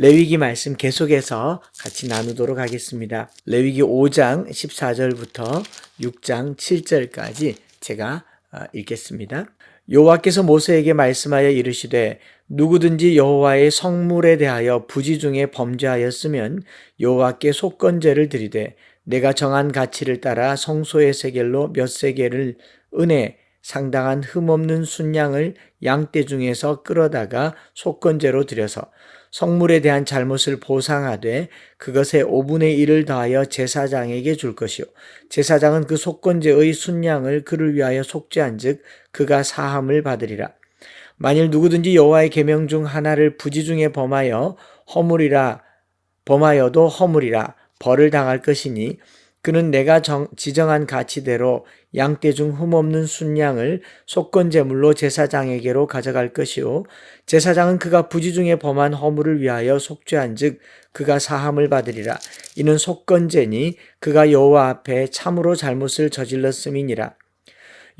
레위기 말씀 계속해서 같이 나누도록 하겠습니다. 레위기 5장 14절부터 6장 7절까지 제가 어, 읽겠습니다. 여호와께서 모세에게 말씀하여 이르시되 누구든지 여호와의 성물에 대하여 부지 중에 범죄하였으면 여호와께 속건제를 드리되 내가 정한 가치를 따라 성소의 세겔로 몇 세겔을 은혜 상당한 흠 없는 순양을 양떼 중에서 끌어다가 속건제로 드려서 성물에 대한 잘못을 보상하되 그것의 5분의 1을 더하여 제사장에게 줄 것이요. 제사장은 그 속건제의 순양을 그를 위하여 속죄한 즉 그가 사함을 받으리라. 만일 누구든지 여호와의 계명 중 하나를 부지 중에 범하여 허물이라 범하여도 허물이라 벌을 당할 것이니 그는 내가 정, 지정한 가치대로 양떼 중 흠없는 순양을 속건제물로 제사장에게로 가져갈 것이요. 제사장은 그가 부지 중에 범한 허물을 위하여 속죄한 즉 그가 사함을 받으리라. 이는 속건제니 그가 여호와 앞에 참으로 잘못을 저질렀음이니라.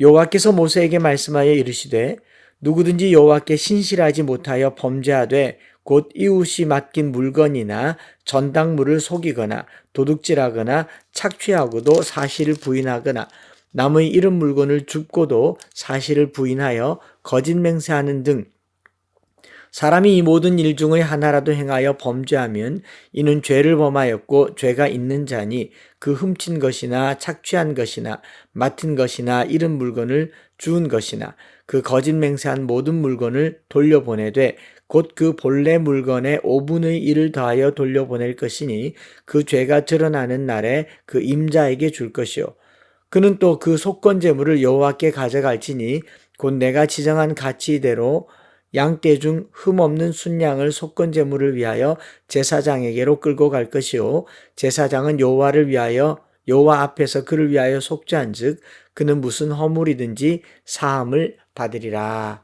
여호와께서 모세에게 말씀하여 이르시되 누구든지 여호와께 신실하지 못하여 범죄하되 곧 이웃이 맡긴 물건이나 전당물을 속이거나 도둑질하거나 착취하고도 사실을 부인하거나 남의 잃은 물건을 줍고도 사실을 부인하여 거짓 맹세하는 등 사람이 이 모든 일 중의 하나라도 행하여 범죄하면 이는 죄를 범하였고 죄가 있는 자니 그 훔친 것이나 착취한 것이나 맡은 것이나 잃은 물건을 주운 것이나 그 거짓 맹세한 모든 물건을 돌려보내되 곧 그 본래 물건의 5분의 1을 더하여 돌려보낼 것이니 그 죄가 드러나는 날에 그 임자에게 줄 것이요 그는 또 그 속건 제물을 여호와께 가져갈지니 곧 내가 지정한 가치대로 양떼 중 흠없는 순양을 속건 제물을 위하여 제사장에게로 끌고 갈 것이요 제사장은 여호와를 위하여 여호와 앞에서 그를 위하여 속죄한즉 그는 무슨 허물이든지 사함을 받으리라.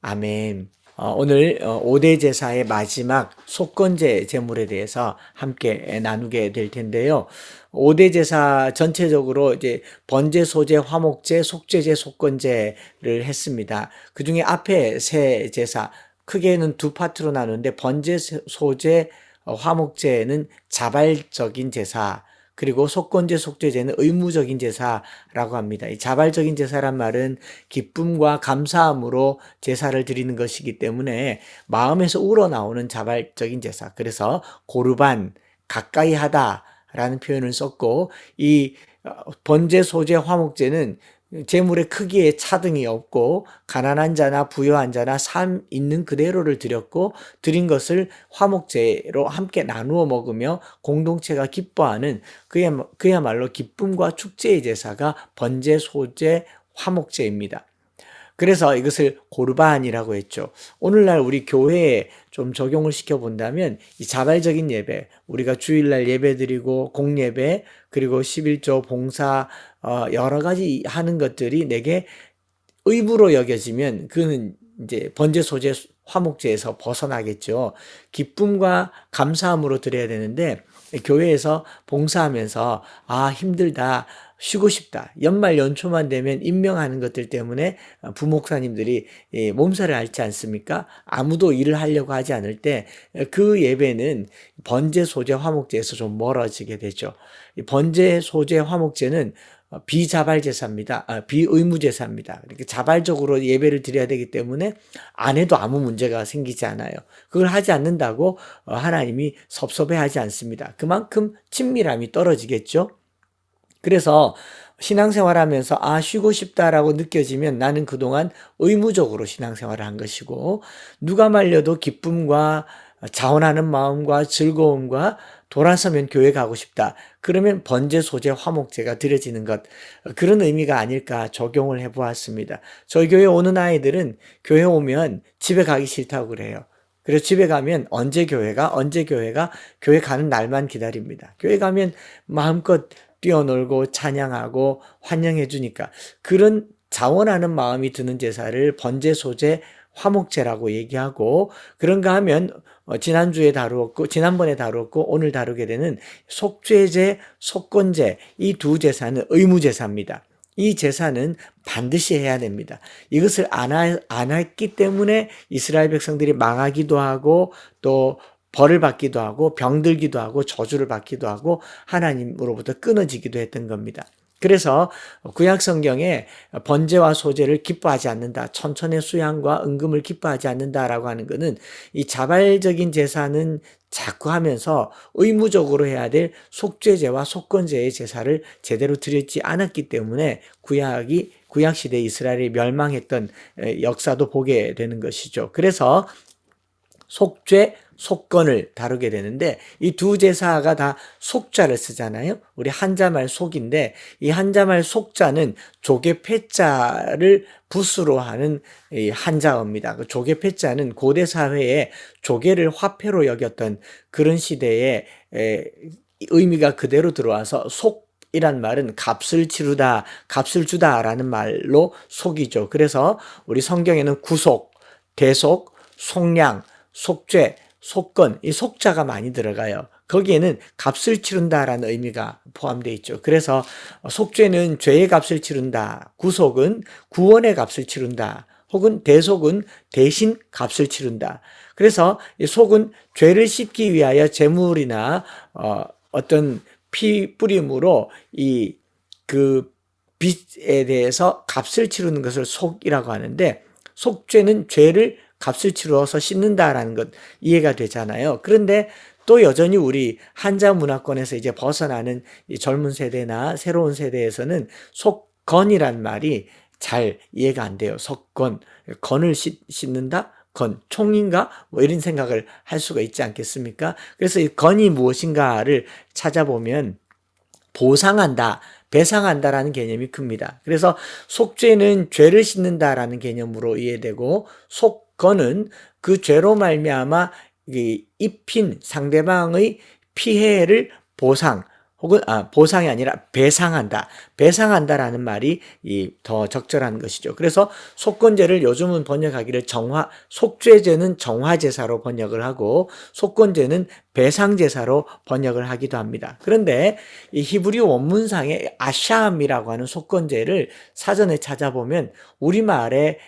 아멘. 어, 오늘 5대 제사의 마지막 속건제 제물에 대해서 함께 나누게 될 텐데요. 5대 제사 전체적으로 이제 번제, 소제, 화목제, 속죄제, 속건제를 했습니다. 그 중에 앞에 세 제사, 크게는 두 파트로 나누는데 번제, 소제, 어, 화목제는 자발적인 제사, 그리고 속건제 속죄제는 의무적인 제사라고 합니다. 이 자발적인 제사란 말은 기쁨과 감사함으로 제사를 드리는 것이기 때문에 마음에서 우러나오는 자발적인 제사. 그래서 고르반 가까이 하다라는 표현을 썼고 이 어, 번제 소제 화목제는 재물의 크기에 차등이 없고 가난한 자나 부유한 자나 삶 있는 그대로를 드렸고 드린 것을 화목제로 함께 나누어 먹으며 공동체가 기뻐하는 그야말로 기쁨과 축제의 제사가 번제, 소제, 화목제입니다. 그래서 이것을 고르반이라고 했죠. 오늘날 우리 교회에 좀 적용을 시켜 본다면 이 자발적인 예배, 우리가 주일날 예배 드리고 공예배, 그리고 11조 봉사 어 여러 가지 하는 것들이 내게 의무로 여겨지면 그는 이제 번제 소제 화목제에서 벗어나겠죠. 기쁨과 감사함으로 드려야 되는데 교회에서 봉사하면서 아 힘들다 쉬고 싶다. 연말 연초만 되면 임명하는 것들 때문에 부목사님들이 몸살을 앓지 않습니까? 아무도 일을 하려고 하지 않을 때 그 예배는 번제 소제 화목제에서 좀 멀어지게 되죠. 번제 소제 화목제는 비자발 제사입니다. 아, 비의무 제사입니다. 이렇게 자발적으로 예배를 드려야 되기 때문에 안 해도 아무 문제가 생기지 않아요. 그걸 하지 않는다고 하나님이 섭섭해하지 않습니다. 그만큼 친밀함이 떨어지겠죠. 그래서 신앙생활 하면서 아, 쉬고 싶다라고 느껴지면 나는 그동안 의무적으로 신앙생활을 한 것이고, 누가 말려도 기쁨과 자원하는 마음과 즐거움과 돌아서면 교회 가고 싶다. 그러면 번제, 소제, 화목제가 드려지는 것. 그런 의미가 아닐까 적용을 해 보았습니다. 저희 교회 오는 아이들은 교회 오면 집에 가기 싫다고 그래요. 그래서 집에 가면 언제 교회가, 언제 교회가, 교회 가는 날만 기다립니다. 교회 가면 마음껏 뛰어놀고 찬양하고 환영해 주니까 그런 자원하는 마음이 드는 제사를 번제 소제 화목제라고 얘기하고 그런가 하면 어, 지난주에 다루었고 지난번에 다루었고 오늘 다루게 되는 속죄제, 속건제 이 두 제사는 의무 제사입니다. 이 제사는 반드시 해야 됩니다. 이것을 안, 하, 안 했기 때문에 이스라엘 백성들이 망하기도 하고 또 벌을 받기도 하고 병들기도 하고 저주를 받기도 하고 하나님으로부터 끊어지기도 했던 겁니다. 그래서 구약 성경에 번제와 소제를 기뻐하지 않는다. 천천의 수양과 은금을 기뻐하지 않는다라고 하는 것은 이 자발적인 제사는 자꾸 하면서 의무적으로 해야 될 속죄제와 속건제의 제사를 제대로 드렸지 않았기 때문에 구약이 구약 시대 이스라엘이 멸망했던 역사도 보게 되는 것이죠. 그래서 속죄, 속건을 다루게 되는데 이 두 제사가 다 속자를 쓰잖아요. 우리 한자말 속인데 이 한자말 속자는 조개 패자를 붓으로 하는 이 한자어입니다. 그 조개 패자는 고대 사회에 조개를 화폐로 여겼던 그런 시대에 의미가 그대로 들어와서 속 이란 말은 값을 치르다, 값을 주다라는 말로 속이죠. 그래서 우리 성경에는 구속, 대속, 속량, 속죄, 속건, 이 속자가 많이 들어가요. 거기에는 값을 치른다라는 의미가 포함되어 있죠. 그래서 속죄는 죄의 값을 치른다. 구속은 구원의 값을 치른다. 혹은 대속은 대신 값을 치른다. 그래서 이 속은 죄를 씻기 위하여 제물이나 어, 어떤 피 뿌림으로 이 그 빚에 대해서 값을 치르는 것을 속이라고 하는데 속죄는 죄를 값을 치러서 씻는다라는 것 이해가 되잖아요. 그런데 또 여전히 우리 한자 문화권에서 이제 벗어나는 젊은 세대나 새로운 세대에서는 속건이란 말이 잘 이해가 안 돼요. 속건, 건을 씻는다? 건, 총인가? 뭐 이런 생각을 할 수가 있지 않겠습니까? 그래서 이 건이 무엇인가를 찾아보면 보상한다, 배상한다라는 개념이 큽니다. 그래서 속죄는 죄를 씻는다라는 개념으로 이해되고 속 건은 그 죄로 말미암아 입힌 상대방의 피해를 보상 혹은 아, 보상이 아니라 배상한다. 배상한다라는 말이 이 더 적절한 것이죠. 그래서 속건제를 요즘은 번역하기를 정화 속죄제는 정화제사로 번역을 하고 속건제는 배상제사로 번역을 하기도 합니다. 그런데 이 히브리 원문상의 아샴이라고 하는 속건제를 사전에 찾아보면 우리말에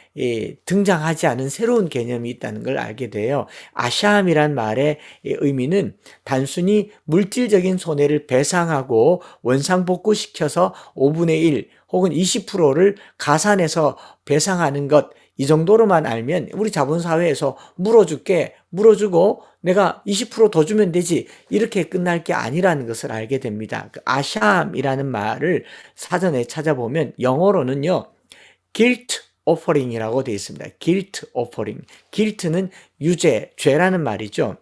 등장하지 않은 새로운 개념이 있다는 걸 알게 돼요. 아샴이란 말의 의미는 단순히 물질적인 손해를 배상하고 원상복구시켜서 5분의 1 혹은 20%를 가산해서 배상하는 것, 이 정도로만 알면 우리 자본사회에서 물어줄게, 물어주고 내가 20%더 주면 되지. 이렇게 끝날 게 아니라는 것을 알게 됩니다. 그 아샴이라는 말을 사전에 찾아보면 영어로는요, guilt offering이라고 되어 있습니다. guilt offering. guilt는 유죄, 죄라는 말이죠.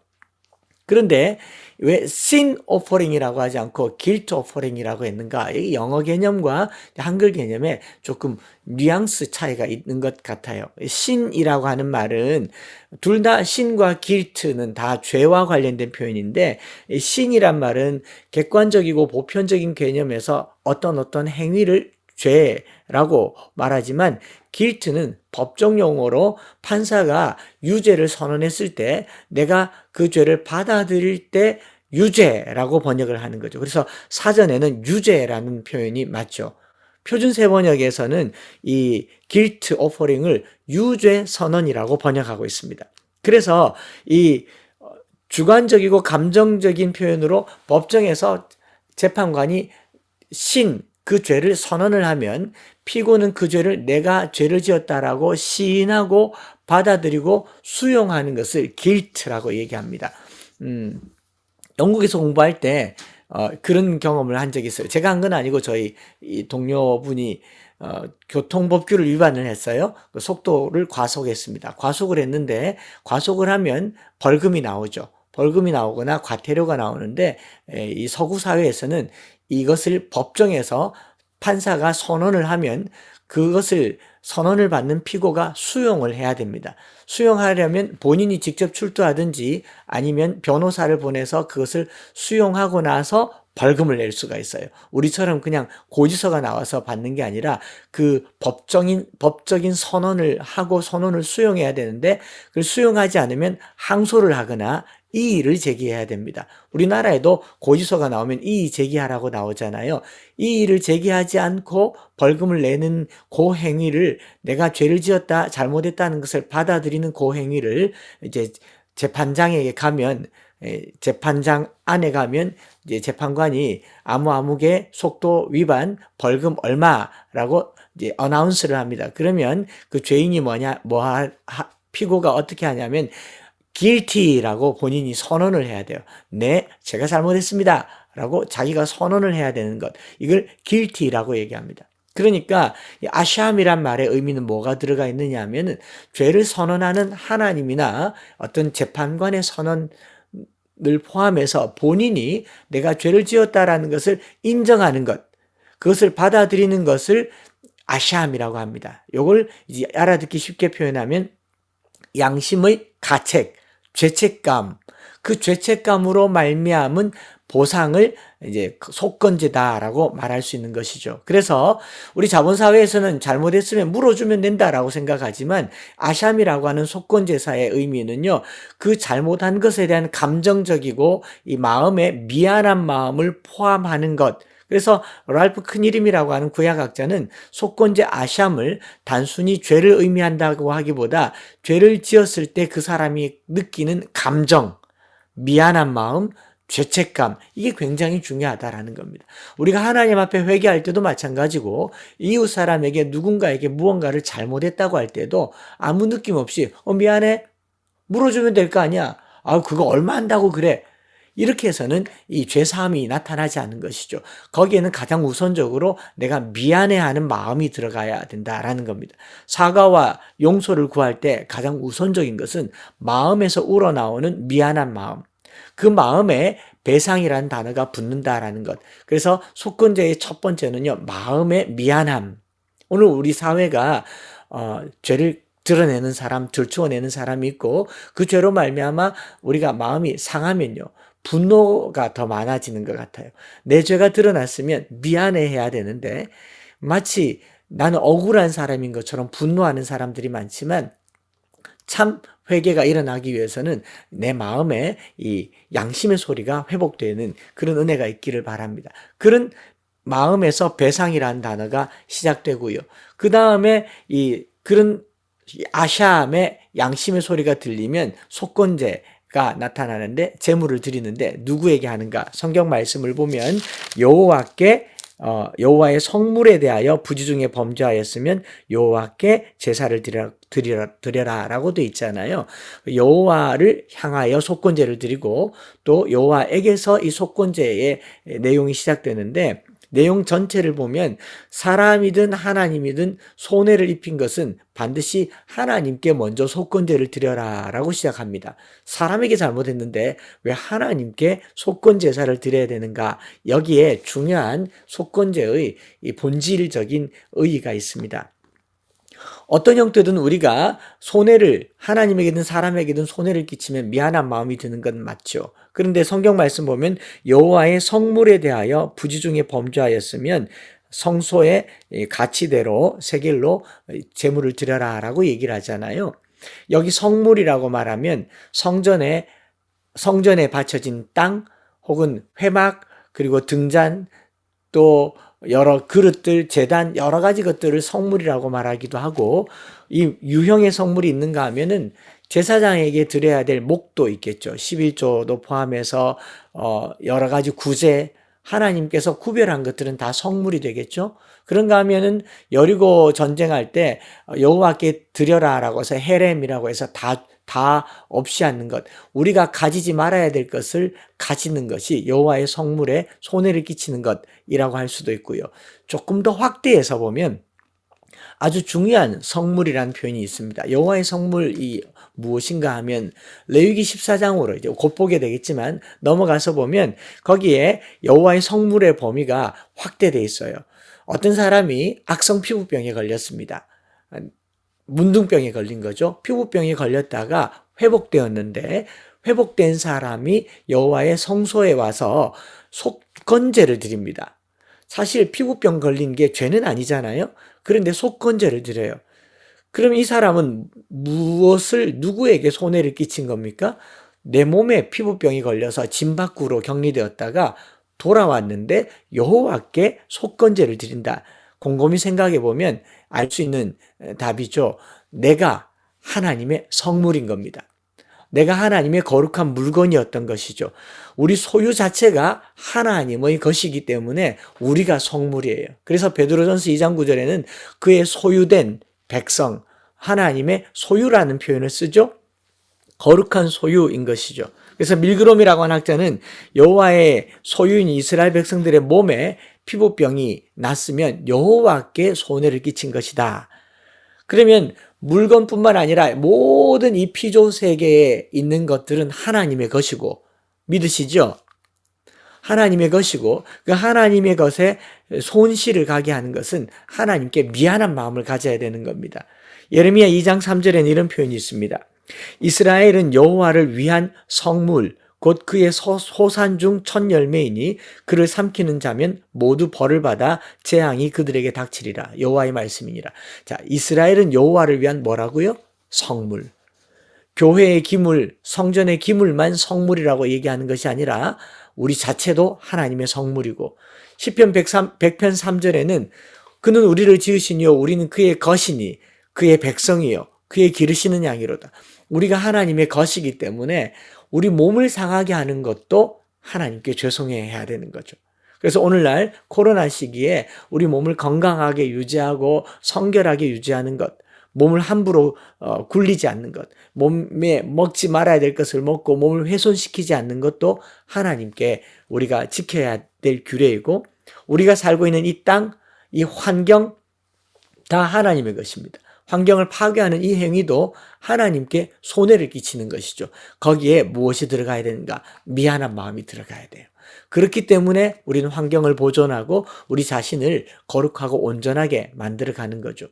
그런데 왜 sin offering이라고 하지 않고 guilt offering이라고 했는가? 이 영어 개념과 한글 개념에 조금 뉘앙스 차이가 있는 것 같아요. sin이라고 하는 말은 둘 다 sin과 guilt는 다 죄와 관련된 표현인데 sin이란 말은 객관적이고 보편적인 개념에서 어떤 어떤 행위를 죄라고 말하지만 길트는 법정 용어로 판사가 유죄를 선언했을 때 내가 그 죄를 받아들일 때 유죄라고 번역을 하는 거죠. 그래서 사전에는 유죄라는 표현이 맞죠. 표준 세번역에서는 이 guilt offering을 유죄 선언이라고 번역하고 있습니다. 그래서 이 주관적이고 감정적인 표현으로 법정에서 재판관이 신, 그 죄를 선언을 하면 피고는 그 죄를 내가 죄를 지었다라고 시인하고 받아들이고 수용하는 것을 guilt라고 얘기합니다. 음, 영국에서 공부할 때 어, 그런 경험을 한 적이 있어요. 제가 한 건 아니고 저희 이 동료분이 어, 교통법규를 위반을 했어요. 그 속도를 과속했습니다. 과속을 했는데 과속을 하면 벌금이 나오죠. 벌금이 나오거나 과태료가 나오는데 에, 이 서구 사회에서는 이것을 법정에서 판사가 선언을 하면 그것을 선언을 받는 피고가 수용을 해야 됩니다. 수용하려면 본인이 직접 출두하든지 아니면 변호사를 보내서 그것을 수용하고 나서 벌금을 낼 수가 있어요. 우리처럼 그냥 고지서가 나와서 받는 게 아니라 그 법적인 법적인 선언을 하고 선언을 수용해야 되는데 그걸 수용하지 않으면 항소를 하거나 이의를 제기해야 됩니다. 우리나라에도 고지서가 나오면 이의 제기하라고 나오잖아요. 이의를 제기하지 않고 벌금을 내는 그 행위를 내가 죄를 지었다, 잘못했다는 것을 받아들이는 그 행위를 이제 재판장에게 가면 에, 재판장 안에 가면 이제 재판관이 아무 아무개 속도 위반 벌금 얼마라고 이제 어나운스를 합니다. 그러면 그 죄인이 뭐냐 뭐 하, 하- 피고가 어떻게 하냐면 guilty라고 본인이 선언을 해야 돼요. 네, 제가 잘못했습니다. 라고 자기가 선언을 해야 되는 것. 이걸 guilty라고 얘기합니다. 그러니까 이 아샴이란 말의 의미는 뭐가 들어가 있느냐 하면은 죄를 선언하는 하나님이나 어떤 재판관의 선언 을 포함해서 본인이 내가 죄를 지었다라는 것을 인정하는 것, 그것을 받아들이는 것을 아샴이라고 합니다. 요걸 이제 알아듣기 쉽게 표현하면 양심의 가책, 죄책감, 그 죄책감으로 말미암은 보상을 이제 속건제다라고 말할 수 있는 것이죠. 그래서 우리 자본사회에서는 잘못했으면 물어주면 된다라고 생각하지만 아샴이라고 하는 속건제사의 의미는요, 그 잘못한 것에 대한 감정적이고 이 마음에 미안한 마음을 포함하는 것. 그래서 랄프 큰이름이라고 하는 구약학자는 속건제 아샴을 단순히 죄를 의미한다고 하기보다 죄를 지었을 때 그 사람이 느끼는 감정, 미안한 마음, 죄책감 이게 굉장히 중요하다라는 겁니다. 우리가 하나님 앞에 회개할 때도 마찬가지고 이웃 사람에게 누군가에게 무언가를 잘못했다고 할 때도 아무 느낌 없이 어 미안해 물어주면 될 거 아니야. 아 그거 얼마 한다고 그래. 이렇게 해서는 이 죄사함이 나타나지 않는 것이죠. 거기에는 가장 우선적으로 내가 미안해하는 마음이 들어가야 된다라는 겁니다. 사과와 용서를 구할 때 가장 우선적인 것은 마음에서 우러나오는 미안한 마음. 그 마음에 배상이라는 단어가 붙는다라는 것. 그래서 속건제의 첫 번째는요, 마음의 미안함. 오늘 우리 사회가 어, 죄를 드러내는 사람, 들추어내는 사람이 있고 그 죄로 말미암아 우리가 마음이 상하면요. 분노가 더 많아지는 것 같아요. 내 죄가 드러났으면 미안해해야 되는데 마치 나는 억울한 사람인 것처럼 분노하는 사람들이 많지만 참 회개가 일어나기 위해서는 내 마음에 이 양심의 소리가 회복되는 그런 은혜가 있기를 바랍니다. 그런 마음에서 배상이라는 단어가 시작되고요. 그 다음에 이 그런 이 아샴의 양심의 소리가 들리면 속건제 가 나타나는데 제물을 드리는데 누구에게 하는가? 성경 말씀을 보면 여호와께 어, 여호와의 성물에 대하여 부지 중에 범죄하였으면 여호와께 제사를 드려, 드리라, 드려라라고 돼 있잖아요. 여호와를 향하여 속건제를 드리고 또 여호와에게서 이 속건제의 내용이 시작되는데 내용 전체를 보면 사람이든 하나님이든 손해를 입힌 것은 반드시 하나님께 먼저 속건제를 드려라 라고 시작합니다. 사람에게 잘못했는데 왜 하나님께 속건 제사를 드려야 되는가? 여기에 중요한 속건제의 이 본질적인 의의가 있습니다. 어떤 형태든 우리가 손해를 하나님에게든 사람에게든 손해를 끼치면 미안한 마음이 드는 건 맞죠. 그런데 성경 말씀 보면 여호와의 성물에 대하여 부지 중에 범죄하였으면 성소의 가치대로 세겔로 제물을 드려라라고 얘기를 하잖아요. 여기 성물이라고 말하면 성전에 성전에 바쳐진 땅 혹은 회막 그리고 등잔 또 여러 그릇들, 재단 여러 가지 것들을 성물이라고 말하기도 하고 이 유형의 성물이 있는가 하면은 제사장에게 드려야 될 목도 있겠죠. 11조도 포함해서 어 여러 가지 구제 하나님께서 구별한 것들은 다 성물이 되겠죠. 그런가 하면은 여리고 전쟁할 때 여호와께 드려라라고 해서 헤렘이라고 해서 다 다 없이 않는 것, 우리가 가지지 말아야 될 것을 가지는 것이 여호와의 성물에 손해를 끼치는 것이라고 할 수도 있고요. 조금 더 확대해서 보면 아주 중요한 성물이라는 표현이 있습니다. 여호와의 성물이 무엇인가 하면 레위기 14장으로 이제 곧 보게 되겠지만 넘어가서 보면 거기에 여호와의 성물의 범위가 확대돼 있어요. 어떤 사람이 악성 피부병에 걸렸습니다. 문둥병에 걸린 거죠. 피부병에 걸렸다가 회복되었는데 회복된 사람이 여호와의 성소에 와서 속건제를 드립니다. 사실 피부병 걸린 게 죄는 아니잖아요. 그런데 속건제를 드려요. 그럼 이 사람은 무엇을 누구에게 손해를 끼친 겁니까? 내 몸에 피부병이 걸려서 짐 밖으로 격리되었다가 돌아왔는데 여호와께 속건제를 드린다. 곰곰이 생각해 보면 알 수 있는 답이죠. 내가 하나님의 성물인 겁니다. 내가 하나님의 거룩한 물건이었던 것이죠. 우리 소유 자체가 하나님의 것이기 때문에 우리가 성물이에요. 그래서 베드로전서 2장 9절에는 그의 소유된 백성 하나님의 소유라는 표현을 쓰죠. 거룩한 소유인 것이죠. 그래서 밀그롬이라고 하는 학자는 여호와의 소유인 이스라엘 백성들의 몸에 피부병이 났으면 여호와께 손해를 끼친 것이다. 그러면 물건뿐만 아니라 모든 이 피조 세계에 있는 것들은 하나님의 것이고 믿으시죠? 하나님의 것이고 그 하나님의 것에 손실을 가게 하는 것은 하나님께 미안한 마음을 가져야 되는 겁니다. 예레미야 2장 3절에는 이런 표현이 있습니다. 이스라엘은 여호와를 위한 성물 곧 그의 소, 소산 중 첫 열매이니 그를 삼키는 자면 모두 벌을 받아 재앙이 그들에게 닥치리라 여호와의 말씀이니라. 자, 이스라엘은 여호와를 위한 뭐라고요? 성물. 교회의 기물, 성전의 기물만 성물이라고 얘기하는 것이 아니라 우리 자체도 하나님의 성물이고 시편 103, 100편 3절에는 그는 우리를 지으시니요 우리는 그의 것이니 그의 백성이요 그의 기르시는 양이로다. 우리가 하나님의 것이기 때문에 우리 몸을 상하게 하는 것도 하나님께 죄송해야 되는 거죠. 그래서 오늘날 코로나 시기에 우리 몸을 건강하게 유지하고 성결하게 유지하는 것, 몸을 함부로 어, 굴리지 않는 것, 몸에 먹지 말아야 될 것을 먹고 몸을 훼손시키지 않는 것도 하나님께 우리가 지켜야 될 규례이고 우리가 살고 있는 이 땅, 이 환경 다 하나님의 것입니다. 환경을 파괴하는 이 행위도 하나님께 손해를 끼치는 것이죠. 거기에 무엇이 들어가야 되는가? 미안한 마음이 들어가야 돼요. 그렇기 때문에 우리는 환경을 보존하고 우리 자신을 거룩하고 온전하게 만들어가는 거죠.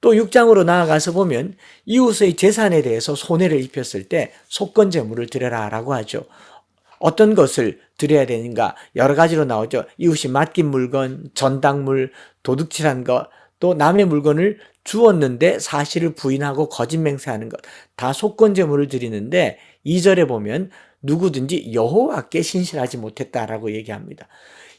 또 6장으로 나아가서 보면 이웃의 재산에 대해서 손해를 입혔을 때 속건 제물을 드려라 라고 하죠. 어떤 것을 드려야 되는가 여러 가지로 나오죠. 이웃이 맡긴 물건, 전당물, 도둑질한 것, 또 남의 물건을 주었는데 사실을 부인하고 거짓 맹세하는 것. 다 속건 제물을 드리는데 2절에 보면 누구든지 여호와께 신실하지 못했다라고 얘기합니다.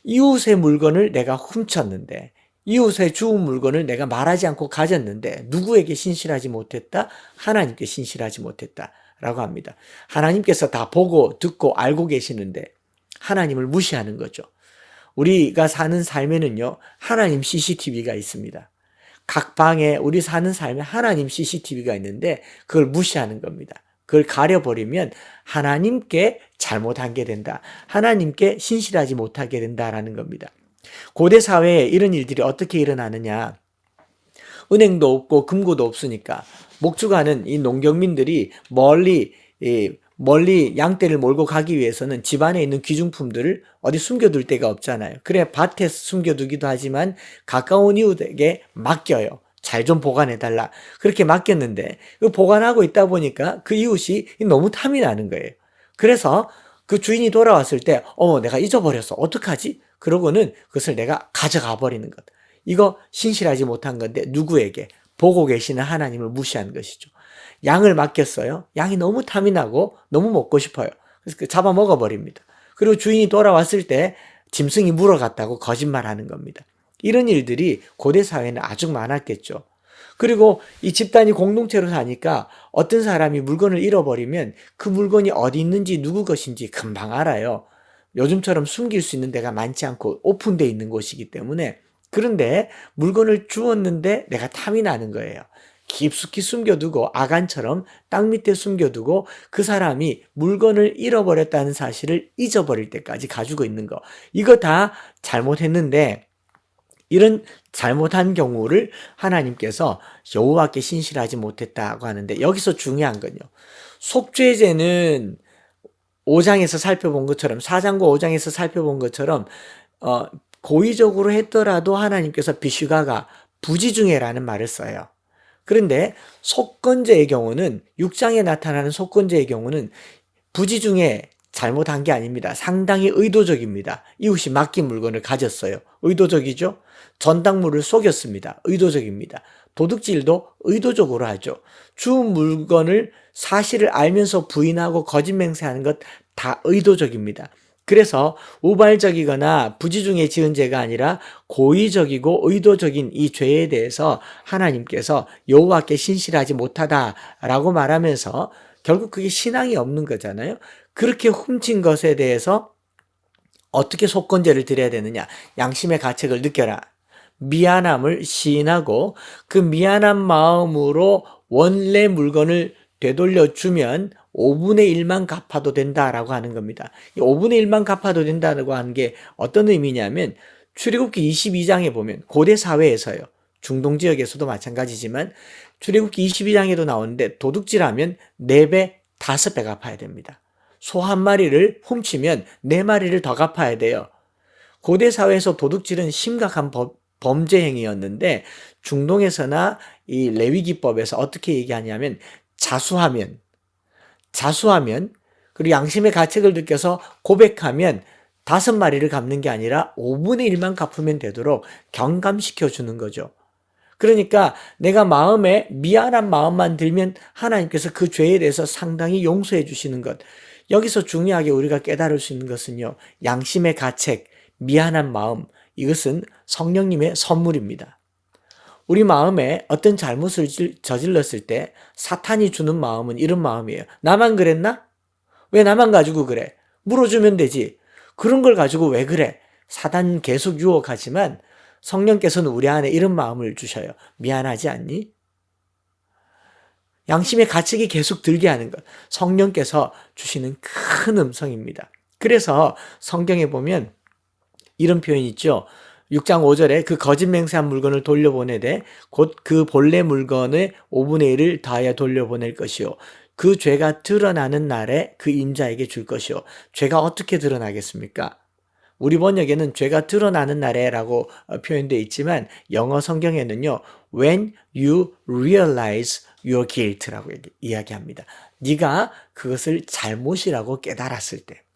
이웃의 물건을 내가 훔쳤는데 이웃의 주운 물건을 내가 말하지 않고 가졌는데 누구에게 신실하지 못했다? 하나님께 신실하지 못했다. 라고 합니다. 하나님께서 다 보고 듣고 알고 계시는데 하나님을 무시하는 거죠. 우리가 사는 삶에는요, 하나님 CCTV가 있습니다. 각 방에 우리 사는 삶에 하나님 CCTV가 있는데 그걸 무시하는 겁니다. 그걸 가려버리면 하나님께 잘못한 게 된다. 하나님께 신실하지 못하게 된다라는 겁니다. 고대 사회에 이런 일들이 어떻게 일어나느냐. 은행도 없고 금고도 없으니까 목주가는 이 농경민들이 멀리 멀리 양떼를 몰고 가기 위해서는 집안에 있는 귀중품들을 어디 숨겨둘 데가 없잖아요. 그래 밭에 숨겨두기도 하지만 가까운 이웃에게 맡겨요. 잘 좀 보관해달라. 그렇게 맡겼는데 그 보관하고 있다 보니까 그 이웃이 너무 탐이 나는 거예요. 그래서 그 주인이 돌아왔을 때 어머 내가 잊어버렸어. 어떡하지? 그러고는 그것을 내가 가져가 버리는 것. 이거 신실하지 못한 건데 누구에게? 보고 계시는 하나님을 무시한 것이죠. 양을 맡겼어요. 양이 너무 탐이 나고 너무 먹고 싶어요. 그래서 그 잡아 먹어버립니다. 그리고 주인이 돌아왔을 때 짐승이 물어갔다고 거짓말하는 겁니다. 이런 일들이 고대 사회는 아주 많았겠죠. 그리고 이 집단이 공동체로 사니까 어떤 사람이 물건을 잃어버리면 그 물건이 어디 있는지 누구 것인지 금방 알아요. 요즘처럼 숨길 수 있는 데가 많지 않고 오픈되어 있는 곳이기 때문에 그런데 물건을 주었는데 내가 탐이 나는 거예요. 깊숙이 숨겨두고 아간처럼 땅 밑에 숨겨두고 그 사람이 물건을 잃어버렸다는 사실을 잊어버릴 때까지 가지고 있는 거. 이거 다 잘못했는데 이런 잘못한 경우를 하나님께서 여호와께 신실하지 못했다고 하는데 여기서 중요한 건요. 속죄제는 5장에서 살펴본 것처럼 4장과 5장에서 살펴본 것처럼 어, 고의적으로 했더라도 하나님께서 비슈가가 부지중해라는 말을 써요. 그런데 속건제의 경우는 6장에 나타나는 속건제의 경우는 부지 중에 잘못한 게 아닙니다. 상당히 의도적입니다. 이웃이 맡긴 물건을 가졌어요. 의도적이죠? 전당물을 속였습니다. 의도적입니다. 도둑질도 의도적으로 하죠. 주운 물건을 사실을 알면서 부인하고 거짓 맹세하는 것 다 의도적입니다. 그래서 우발적이거나 부지중에 지은 죄가 아니라 고의적이고 의도적인 이 죄에 대해서 하나님께서 여호와께 신실하지 못하다라고 말하면서 결국 그게 신앙이 없는 거잖아요. 그렇게 훔친 것에 대해서 어떻게 속건제를 드려야 되느냐? 양심의 가책을 느껴라. 미안함을 시인하고 그 미안한 마음으로 원래 물건을 되돌려 주면 5분의 1만 갚아도 된다라고 하는 겁니다. 이 5분의 1만 갚아도 된다고 하는 게 어떤 의미냐면 출애굽기 22장에 보면 고대 사회에서요. 중동 지역에서도 마찬가지지만 출애굽기 22장에도 나오는데 도둑질하면 4배, 5배 갚아야 됩니다. 소 한 마리를 훔치면 4마리를 더 갚아야 돼요. 고대 사회에서 도둑질은 심각한 법, 범죄 행위였는데 중동에서나 이 레위기법에서 어떻게 얘기하냐면 자수하면 자수하면 그리고 양심의 가책을 느껴서 고백하면 다섯 마리를 갚는 게 아니라 5분의 1만 갚으면 되도록 경감시켜 주는 거죠. 그러니까 내가 마음에 미안한 마음만 들면 하나님께서 그 죄에 대해서 상당히 용서해 주시는 것. 여기서 중요하게 우리가 깨달을 수 있는 것은요. 양심의 가책, 미안한 마음, 이것은 성령님의 선물입니다. 우리 마음에 어떤 잘못을 저질렀을 때 사탄이 주는 마음은 이런 마음이에요. 나만 그랬나? 왜 나만 가지고 그래? 물어주면 되지. 그런 걸 가지고 왜 그래? 사단 계속 유혹하지만 성령께서는 우리 안에 이런 마음을 주셔요. 미안하지 않니? 양심의 가책이 계속 들게 하는 것. 성령께서 주시는 큰 음성입니다. 그래서 성경에 보면 이런 표현이 있죠. 6장 5절에 그 거짓 맹세한 물건을 돌려보내되 곧 그 본래 물건의 5분의 1을 다하여 돌려보낼 것이요. 그 죄가 드러나는 날에 그 임자에게 줄 것이요. 죄가 어떻게 드러나겠습니까? 우리 번역에는 죄가 드러나는 날에라고 어, 표현되어 있지만 영어 성경에는요. when you realize your guilt라고 이야기합니다. 네가 그것을 잘못이라고 깨달았을 때.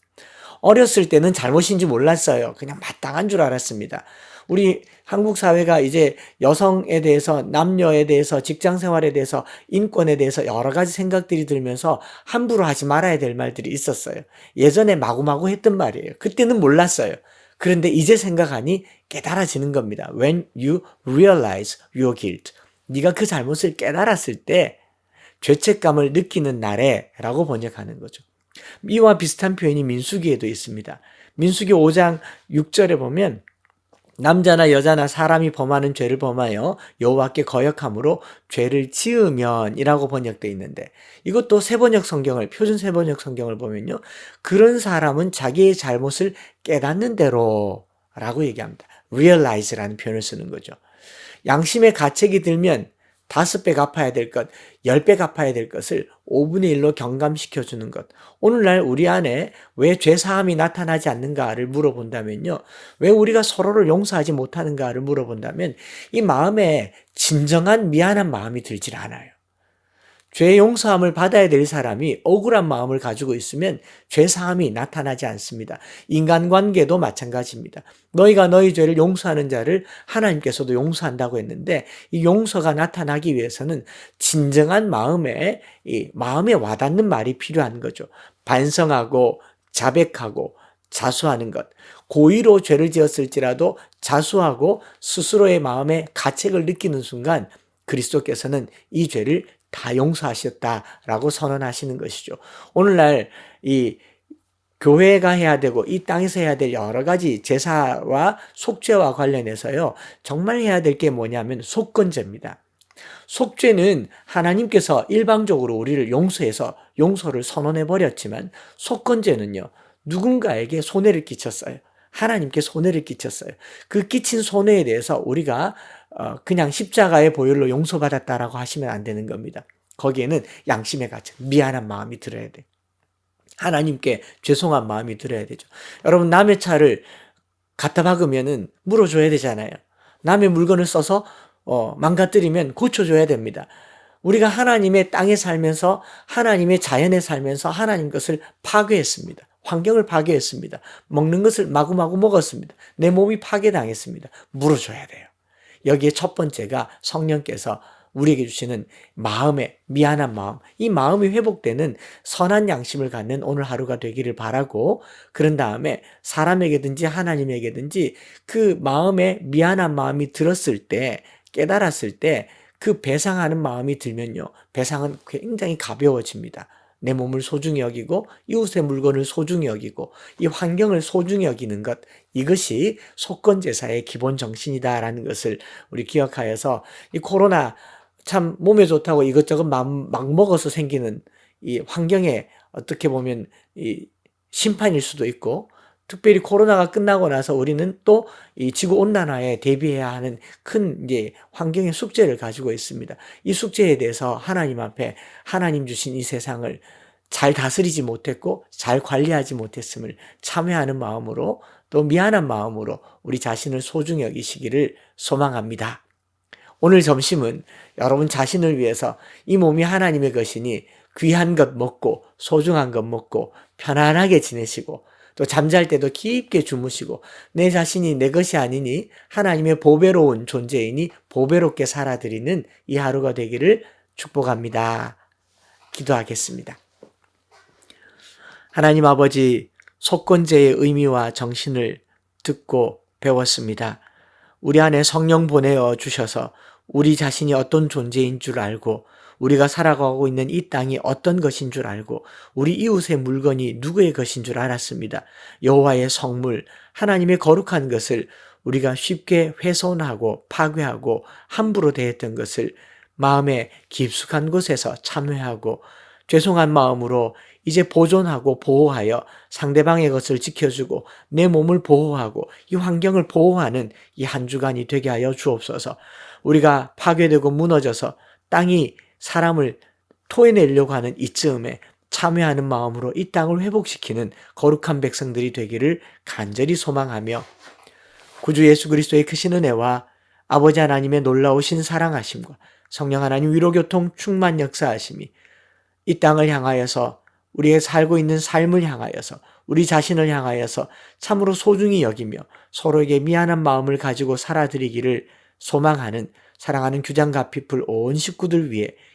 어렸을 때는 잘못인지 몰랐어요. 그냥 마땅한 줄 알았습니다. 우리 한국 사회가 이제 여성에 대해서, 남녀에 대해서, 직장 생활에 대해서, 인권에 대해서 여러 가지 생각들이 들면서 함부로 하지 말아야 될 말들이 있었어요. 예전에 마구마구 했던 말이에요. 그때는 몰랐어요. 그런데 이제 생각하니 깨달아지는 겁니다. When you realize your guilt. 네가 그 잘못을 깨달았을 때 죄책감을 느끼는 날에 라고 번역하는 거죠. 이와 비슷한 표현이 민수기에도 있습니다. 민수기 5장 6절에 보면 남자나 여자나 사람이 범하는 죄를 범하여 여호와께 거역함으로 죄를 지으면이라고 번역되어 있는데 이것도 세번역 성경을 표준 세번역 성경을 보면요 그런 사람은 자기의 잘못을 깨닫는 대로라고 얘기합니다. realize라는 표현을 쓰는 거죠. 양심의 가책이 들면 다섯 배 갚아야 될 것, 열 배 갚아야 될 것을 5분의 1로 경감시켜 주는 것. 오늘날 우리 안에 왜 죄사함이 나타나지 않는가를 물어본다면요. 왜 우리가 서로를 용서하지 못하는가를 물어본다면 이 마음에 진정한 미안한 마음이 들질 않아요. 죄 용서함을 받아야 될 사람이 억울한 마음을 가지고 있으면 죄 사함이 나타나지 않습니다. 인간관계도 마찬가지입니다. 너희가 너희 죄를 용서하는 자를 하나님께서도 용서한다고 했는데 이 용서가 나타나기 위해서는 진정한 마음에 이 마음에 와닿는 말이 필요한 거죠. 반성하고 자백하고 자수하는 것. 고의로 죄를 지었을지라도 자수하고 스스로의 마음에 가책을 느끼는 순간 그리스도께서는 이 죄를 다 용서하셨다라고 선언하시는 것이죠. 오늘날 이 교회가 해야 되고 이 땅에서 해야 될 여러 가지 제사와 속죄와 관련해서요. 정말 해야 될 게 뭐냐면 속건제입니다. 속죄는 하나님께서 일방적으로 우리를 용서해서 용서를 선언해 버렸지만 속건제는요. 누군가에게 손해를 끼쳤어요. 하나님께 손해를 끼쳤어요. 그 끼친 손해에 대해서 우리가 어, 그냥 십자가의 보혈로 용서받았다라고 하시면 안 되는 겁니다. 거기에는 양심의 가책, 미안한 마음이 들어야 돼. 하나님께 죄송한 마음이 들어야 되죠. 여러분 남의 차를 갖다 박으면은 물어줘야 되잖아요. 남의 물건을 써서 어, 망가뜨리면 고쳐줘야 됩니다. 우리가 하나님의 땅에 살면서 하나님의 자연에 살면서 하나님 것을 파괴했습니다. 환경을 파괴했습니다. 먹는 것을 마구마구 먹었습니다. 내 몸이 파괴당했습니다. 물어줘야 돼요. 여기에 첫 번째가 성령께서 우리에게 주시는 마음의 미안한 마음, 이 마음이 회복되는 선한 양심을 갖는 오늘 하루가 되기를 바라고, 그런 다음에 사람에게든지 하나님에게든지 그 마음에 미안한 마음이 들었을 때, 깨달았을 때, 그 배상하는 마음이 들면요, 배상은 굉장히 가벼워집니다. 내 몸을 소중히 여기고 이웃의 물건을 소중히 여기고 이 환경을 소중히 여기는 것 이것이 속건 제사의 기본 정신이다라는 것을 우리 기억하여서 이 코로나 참 몸에 좋다고 이것저것 막, 막 먹어서 생기는 이 환경에 어떻게 보면 이 심판일 수도 있고 특별히 코로나가 끝나고 나서 우리는 또 이 지구 온난화에 대비해야 하는 큰 이제 환경의 숙제를 가지고 있습니다. 이 숙제에 대해서 하나님 앞에 하나님 주신 이 세상을 잘 다스리지 못했고 잘 관리하지 못했음을 참회하는 마음으로 또 미안한 마음으로 우리 자신을 소중히 여기시기를 소망합니다. 오늘 점심은 여러분 자신을 위해서 이 몸이 하나님의 것이니 귀한 것 먹고 소중한 것 먹고 편안하게 지내시고 또 잠잘 때도 깊게 주무시고 내 자신이 내 것이 아니니 하나님의 보배로운 존재이니 보배롭게 살아드리는 이 하루가 되기를 축복합니다. 기도하겠습니다. 하나님 아버지 속건제의 의미와 정신을 듣고 배웠습니다. 우리 안에 성령 보내어 주셔서 우리 자신이 어떤 존재인 줄 알고 우리가 살아가고 있는 이 땅이 어떤 것인 줄 알고 우리 이웃의 물건이 누구의 것인 줄 알았습니다. 여호와의 성물 하나님의 거룩한 것을 우리가 쉽게 훼손하고 파괴하고 함부로 대했던 것을 마음의 깊숙한 곳에서 참회하고 죄송한 마음으로 이제 보존하고 보호하여 상대방의 것을 지켜주고 내 몸을 보호하고 이 환경을 보호하는 이 한 주간이 되게 하여 주옵소서. 우리가 파괴되고 무너져서 땅이 사람을 토해내려고 하는 이쯤에 참여하는 마음으로 이 땅을 회복시키는 거룩한 백성들이 되기를 간절히 소망하며 구주 예수 그리스도의 크신 은혜와 아버지 하나님의 놀라우신 사랑하심과 성령 하나님 위로교통 충만 역사하심이 이 땅을 향하여서 우리의 살고 있는 삶을 향하여서 우리 자신을 향하여서 참으로 소중히 여기며 서로에게 미안한 마음을 가지고 살아드리기를 소망하는 사랑하는 규장가피풀 온 식구들 위해